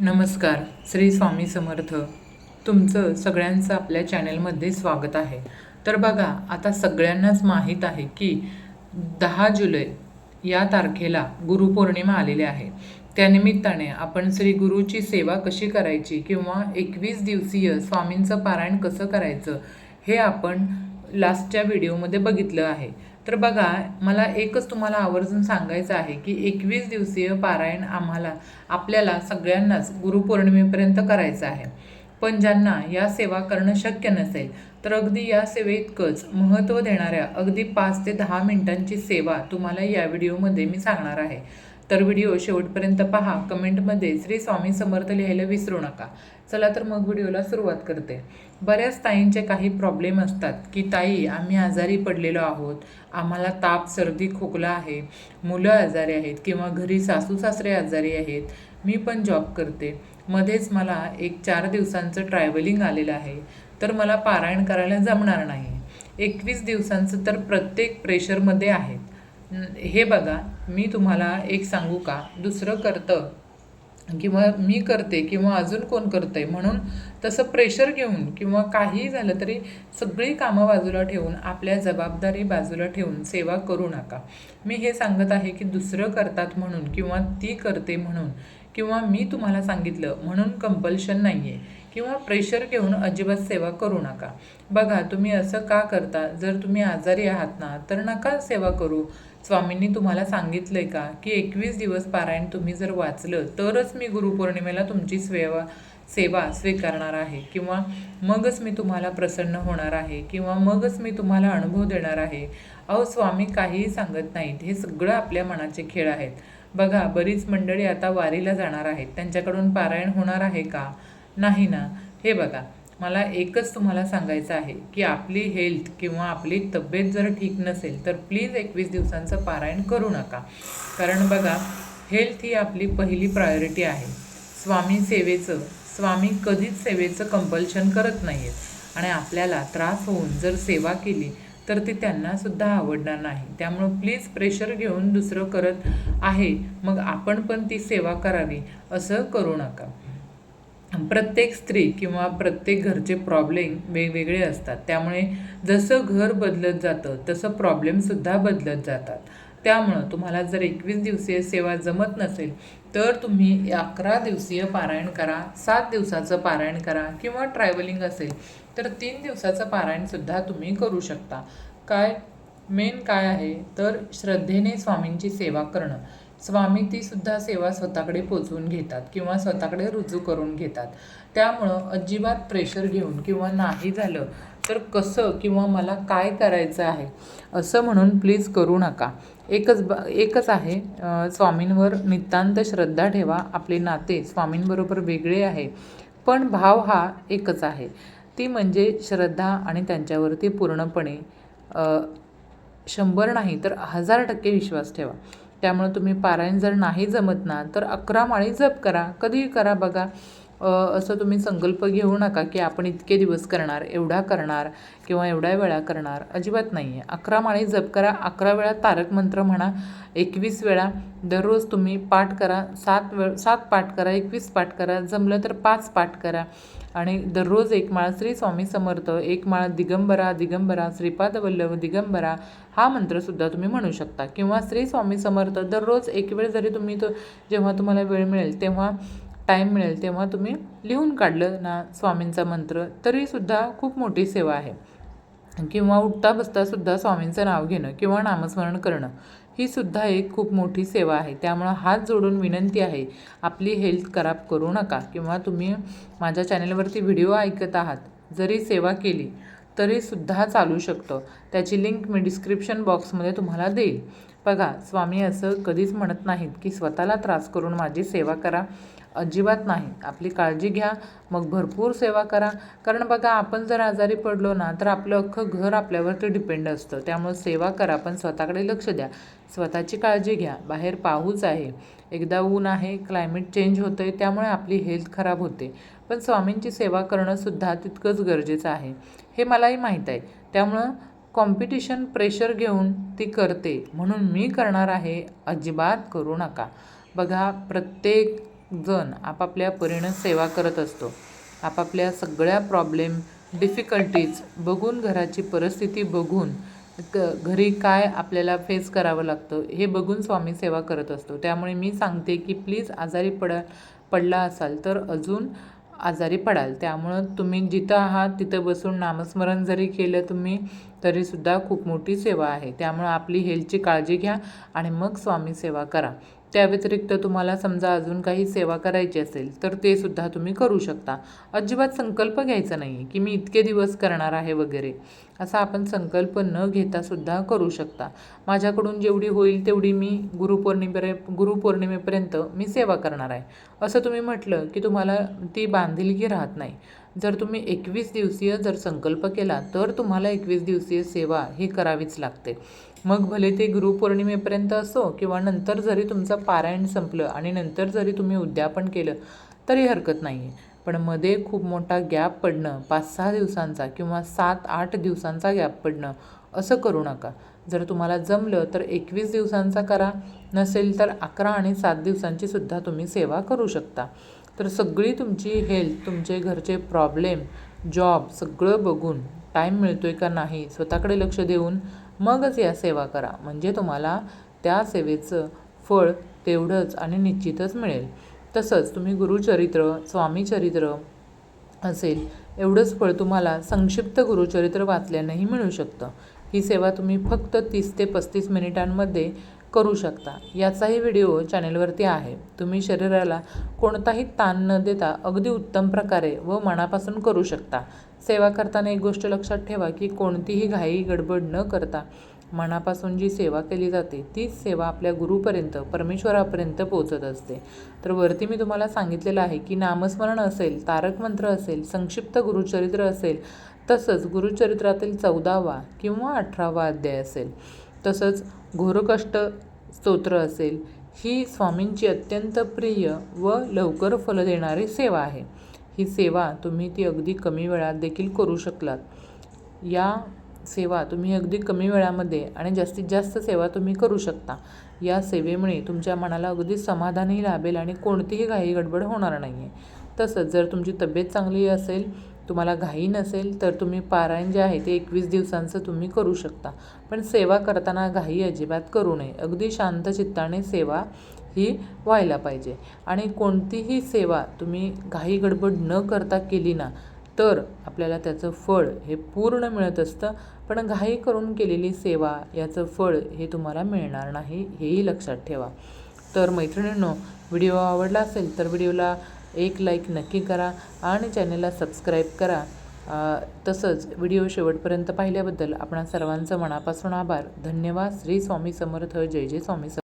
नमस्कार श्री स्वामी समर्थ. तुमचं सगळ्यांचं आपल्या चॅनलमध्ये स्वागत आहे. तर बघा आता सगळ्यांनाच माहीत आहे की दहा जुलै या तारखेला गुरुपौर्णिमा आलेली आहे. त्यानिमित्ताने आपण श्री गुरुची सेवा कशी करायची किंवा एकवीस दिवसीय स्वामींचं पारायण कसं करायचं हे आपण लास्टच्या व्हिडिओमध्ये बघितलं आहे. तर बघा मला एकच तुम्हाला आवर्जून सांगायचं आहे की एकवीस दिवसीय पारायण आम्हाला आपल्याला सगळ्यांनाच गुरुपौर्णिमेपर्यंत करायचं आहे. पण ज्यांना या सेवा करणं शक्य नसेल तर अगदी या सेवेइतकंच महत्त्व देणाऱ्या अगदी पाच ते दहा मिनिटांची सेवा तुम्हाला या व्हिडिओमध्ये मी सांगणार आहे. तर व्हिडिओ शेवटपर्यंत पहा. कमेंटमध्ये श्री स्वामी समर्थ लिहायला विसरू नका. चला तर मग व्हिडिओला सुरुवात करते. बऱ्याच ताईंचे काही प्रॉब्लेम असतात की ताई आम्ही आजारी पडलेलो आहोत. आम्हाला ताप सर्दी खोकला आहे. मुलं आजारी आहेत किंवा घरी सासू सासरे आजारी आहेत. मी पण जॉब करते. मध्येच मला एक चार दिवसांचं ट्रॅव्हलिंग आलेलं आहे. तर मला पारायण करायला जमणार नाही. एकवीस दिवसांचं तर प्रत्येक प्रेशरमध्ये आहेत. हे बघा मी तुम्हाला एक सांगू का? दुसरं करतं किंवा मी करते किंवा अजून कोण करतंय म्हणून तसं प्रेशर घेऊन किंवा काहीही झालं तरी सगळी कामं बाजूला ठेवून आपल्या जबाबदारी बाजूला ठेवून सेवा करू नका. मी हे सांगत आहे की दुसरं करतात म्हणून किंवा ती करते म्हणून किंवा मी तुम्हाला सांगितलं म्हणून कंपल्शन नाही आहे किंवा प्रेशर घेऊन अजिबात सेवा करू नका. बघा तुम्ही असं का करता? जर तुम्ही आजारी आहात ना तर नका सेवा करू. स्वामींनी तुम्हाला सांगितलंय का? की एकवीस दिवस पारायण तुम्ही जर वाचलं तरच मी गुरुपौर्णिमेला तुमची सेवा सेवा स्वीकारणार आहे. किंवा मगच मी तुम्हाला प्रसन्न होणार आहे. किंवा मगच मी तुम्हाला अनुभव देणार आहे. अहो स्वामी काहीही सांगत नाहीत. हे सगळं आपल्या मनाचे खेळ आहेत. बघा बरीच मंडळी आता वारीला जाणार आहेत. त्यांच्याकडून पारायण होणार आहे का? नाही ना? हे बघा मला एकच तुम्हाला सांगायचं आहे की आपली हेल्थ किंवा आपली तब्येत जर ठीक नसेल तर प्लीज एकवीस दिवसांचं पारायण करू नका. कारण बघा हेल्थ ही आपली पहिली प्रायोरिटी आहे. स्वामी सेवेचं स्वामी कधीच सेवेचं कंपल्शन करत नाही आहेत आणि आपल्याला त्रास होऊन जर सेवा केली तर ती त्यांनासुद्धा आवडणार नाही. त्यामुळं प्लीज प्रेशर घेऊन दुसरं करत आहे. मग आपण पण ती सेवा करावी असं करू नका. प्रत्येक स्त्री किंवा प्रत्येक घरचे प्रॉब्लेम वेगवेगळे असतात. त्यामुळे जसं घर बदलत जातं तसं प्रॉब्लेमसुद्धा बदलत जातात. त्यामुळं तुम्हाला जर एकवीस दिवसीय सेवा जमत नसेल तर तुम्ही अकरा दिवसीय पारायण करा सात दिवसाचं पारायण करा किंवा ट्रॅव्हलिंग असेल तर तीन दिवसाचं पारायणसुद्धा तुम्ही करू शकता. काय मेन काय आहे? तर श्रद्धेने स्वामींची सेवा करणं. स्वामी ती सुद्धा सेवा स्वतःकडे पोचवून घेतात किंवा स्वतःकडे रुजू करून घेतात. त्यामुळं अजिबात प्रेशर घेऊन किंवा नाही झालं तर कसं किंवा मला काय करायचं आहे असं म्हणून प्लीज करू नका. एकच ब एकच आहे स्वामींवर नितांत श्रद्धा ठेवा. आपले नाते स्वामींबरोबर वेगळे आहे. पण भाव हा एकच आहे. ती म्हणजे श्रद्धा आणि त्यांच्यावरती पूर्णपणे शंभर नाही तर हजार टक्के विश्वास ठेवा. त्यामुळे तुम्ही पारायण जर नाही जमत ना तर अकरा माळी जप करा. कधीही करा बघा. असं तुम्ही संकल्प घेऊ नका की आपण इतके दिवस करणार एवढा करणार किंवा एवढ्या वेळा करणार अजिबात नाही आहे अकरा माळी जप करा अकरा वेळा तारक मंत्र म्हणा एकवीस वेळा दररोज तुम्ही पाठ करा सात वेळ सात पाठ करा एकवीस पाठ करा जमलं तर पाच पाठ करा. आणि दररोज एक माळ श्री स्वामी समर्थ एक माळ दिगंबरा दिगंबरा श्रीपाद वल्लभ दिगंबरा हा मंत्रसुद्धा तुम्ही म्हणू शकता. किंवा श्री स्वामी समर्थ दररोज एक वेळ जरी तुम्ही तो जेव्हा तुम्हाला वेळ मिळेल तेव्हा टाईम मिळेल तेव्हा तुम्ही लिहून काढलं ना स्वामींचा मंत्र तरीसुद्धा खूप मोठी सेवा आहे. किंवा उठता बसतासुद्धा स्वामींचं नाव घेणं किंवा नामस्मरण करणं ही सुद्धा एक खूप मोठी सेवा आहे. त्यामुळं हात जोडून विनंती आहे आपली हेल्थ खराब करू नका किंवा तुम्ही माझ्या चॅनलवरती व्हिडिओ ऐकत आहात जरी सेवा केली तरीसुद्धा चालू शकतं. त्याची लिंक मी डिस्क्रिप्शन बॉक्समध्ये तुम्हाला देईल. बघा स्वामी असं कधीच म्हणत नाहीत की स्वतःला त्रास करून माझी सेवा करा. अजिबात नाही. आपली काळजी घ्या मग भरपूर सेवा करा. कारण बघा आपण जर आजारी पडलो ना तर आपलं अख्खं घर आपल्यावरती डिपेंड असतं. त्यामुळे सेवा करा पण स्वतःकडे लक्ष द्या. स्वतःची काळजी घ्या. बाहेर पाऊस आहे. एकदा ऊन आहे क्लायमेट चेंज होतं आहे त्यामुळे आपली हेल्थ खराब होते. पण स्वामींची सेवा करणंसुद्धा तितकंच गरजेचं आहे. हे मलाही माहीत आहे. त्यामुळं कॉम्पिटिशन प्रेशर घेऊन ती करते. म्हणून मी करणार आहे अजिबात करू नका. बघा प्रत्येक जण आपापल्या परीनं सेवा करत असतो. आपापल्या सगळ्या प्रॉब्लेम डिफिकल्टीज बघून घराची परिस्थिती बघून क घरी काय आपल्याला फेस करावं लागतं हे बघून स्वामी सेवा करत असतो. त्यामुळे मी सांगते की प्लीज आजारी पडा पडला असाल तर अजून आजारी पडाल. त्यामुळं तुम्ही जिथं आहात तिथं बसून नामस्मरण जरी केलं तुम्ही तरीसुद्धा खूप मोठी सेवा आहे. त्यामुळं आपली हेल्थची काळजी घ्या आणि मग स्वामी सेवा करा. त्या व्यतिरिक्त तुम्हाला समजा अजून काही सेवा करायची असेल तर ते सुद्धा तुम्ही करू शकता. अजिबात संकल्प घ्यायचा नाही की मी इतके दिवस करणार आहे वगैरे. असा आपण संकल्प न घेता सुद्धा करू शकता. माझ्याकडून जेवढी होईल तेवढी मी गुरुपौर्णिमेपर्य गुरुपौर्णिमेपर्यंत मी सेवा करणार आहे. असं तुम्ही म्हटलं की तुम्हाला ती बांधिलकी राहत नाही. जर तुम्ही एकवीस दिवसीय जर संकल्प केला तर तुम्हाला एकवीस दिवसीय सेवा ही करावीच लागते. मग भले ते गुरुपौर्णिमेपर्यंत असो किंवा नंतर जरी तुमचं पारायण संपलं आणि नंतर जरी तुम्ही उद्यापन केलं तरी हरकत नाही आहे पण मध्ये खूप मोठा गॅप पडणं पाच सहा दिवसांचा किंवा सात आठ दिवसांचा गॅप पडणं असं करू नका. जर तुम्हाला जमलं तर एकवीस दिवसांचा करा नसेल तर अकरा आणि सात दिवसांची सुद्धा तुम्ही सेवा करू शकता. तर सगळी तुमची हेल्थ तुमचे घरचे प्रॉब्लेम जॉब सगळं बघून टाईम मिळतो आहे का नाही स्वतःकडे लक्ष देऊन मगच या सेवा करा. म्हणजे तुम्हाला त्या सेवेचं फळ तेवढंच आणि निश्चितच मिळेल. तसंच तुम्ही गुरुचरित्र स्वामीचरित्र असेल एवढंच फळ तुम्हाला संक्षिप्त गुरुचरित्र वाचल्यानंही मिळू शकतं. ही सेवा तुम्ही फक्त तीस ते पस्तीस मिनिटांमध्ये करू शकता. याचाही व्हिडिओ चॅनेलवरती आहे. तुम्ही शरीराला कोणताही ताण न देता अगदी उत्तम प्रकारे व मनापासून करू शकता. सेवा करताना एक गोष्ट लक्षात ठेवा की कोणतीही घाई गडबड न करता मनापासून जी सेवा केली जाते तीच सेवा आपल्या गुरुपर्यंत परमेश्वरापर्यंत पोहोचत असते. तर वरती मी तुम्हाला सांगितलेलं आहे की नामस्मरण असेल तारक मंत्र असेल संक्षिप्त गुरुचरित्र असेल तसंच गुरुचरित्रातील चौदावा किंवा अठरावा अध्याय असेल. तसंच घोरकष्ट स्तोत्र असेल ही स्वामींची अत्यंत प्रिय व लवकर फल देणारी सेवा आहे. ही सेवा तुम्ही ती अगदी कमी वेळात देखील करू शकलात. या सेवा तुम्ही अगदी कमी वेळामध्ये आणि जास्तीत जास्त सेवा तुम्ही करू शकता. या सेवेमुळे तुमच्या मनाला अगदी समाधानही लाभेल आणि कोणतीही घाई गडबड होणार नाही आहे तसंच जर तुमची तब्येत चांगली असेल तुम्हाला घाई नसेल तर तुम्ही पारायण जे आहे ते एकवीस दिवसांचं तुम्ही करू शकता. पण सेवा करताना घाई अजिबात करू नये. अगदी शांत चित्ताने सेवा ही व्हायला पाहिजे. आणि कोणतीही सेवा तुम्ही घाई गडबड न करता केली ना तर आपल्याला त्याचं फळ हे पूर्ण मिळत असतं. पण घाई करून केलेली सेवा याचं फळ हे तुम्हाला मिळणार नाही हेही लक्षात ठेवा. तर मैत्रिणींनो व्हिडिओ आवडला असेल तर व्हिडिओला एक लाईक नक्की करा आणि चॅनलला सबस्क्राईब करा. तसंच व्हिडिओ शेवटपर्यंत पाहिल्याबद्दल आपणा सर्वांचं मनापासून आभार. धन्यवाद. श्री स्वामी समर्थ. जय जय स्वामी समर्थ.